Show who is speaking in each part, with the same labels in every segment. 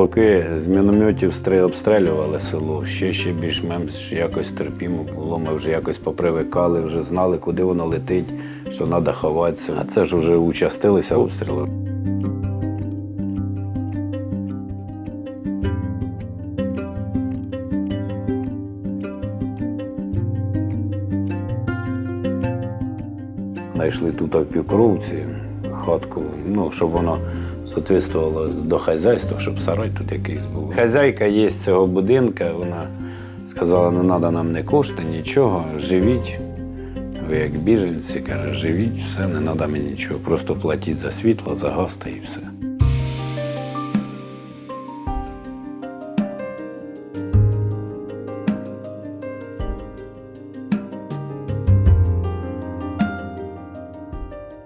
Speaker 1: Поки з мінометів стри обстрілювали село, ще ще більш-менш якось терпімо було. Ми вже якось попривикали, вже знали, куди воно летить, що треба ховатися. А це ж вже участилися обстріли. Знайшли тут в Півкровці хатку, ну, щоб воно соответствувало до хазяйства, щоб сарай тут якийсь був. Хазяйка є з цього будинка, вона сказала, не треба нам не кошти, нічого, живіть. Ви як біженці, каже, живіть, все, не треба мені нічого. Просто платіть за світло, за газ і все.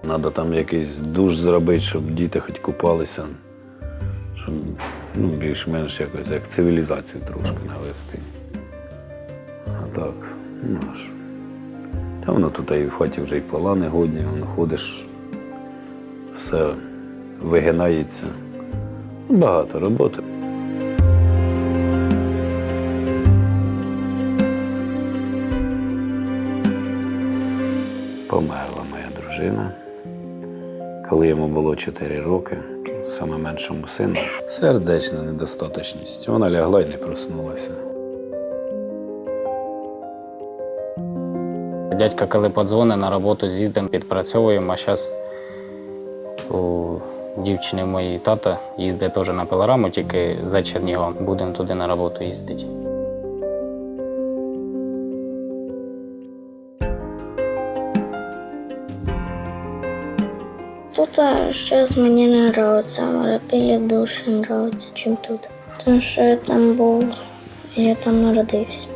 Speaker 1: Треба там якийсь душ зробити, щоб діти хоч купалися, щоб ну, більш-менш якось як цивілізацію трошки навести. А так, ну а що. Та воно тут і в хаті вже і пола негодні, воно ходиш, все вигинається. Багато роботи. Померла моя дружина, коли йому було 4 роки, саме меншому сину. Сердечна недостаточність. Вона лягла і не проснулася.
Speaker 2: Дядька, коли подзвонить на роботу, з'їдемо, підпрацьовуємо, а зараз у дівчини моєї тата їздить теж на пилораму, тільки за Чернігом. Будемо туди на роботу їздити.
Speaker 3: Тут сейчас мне не нравится, Марапілі дуже нравится, чим тут. Тому що я там був, я там народився.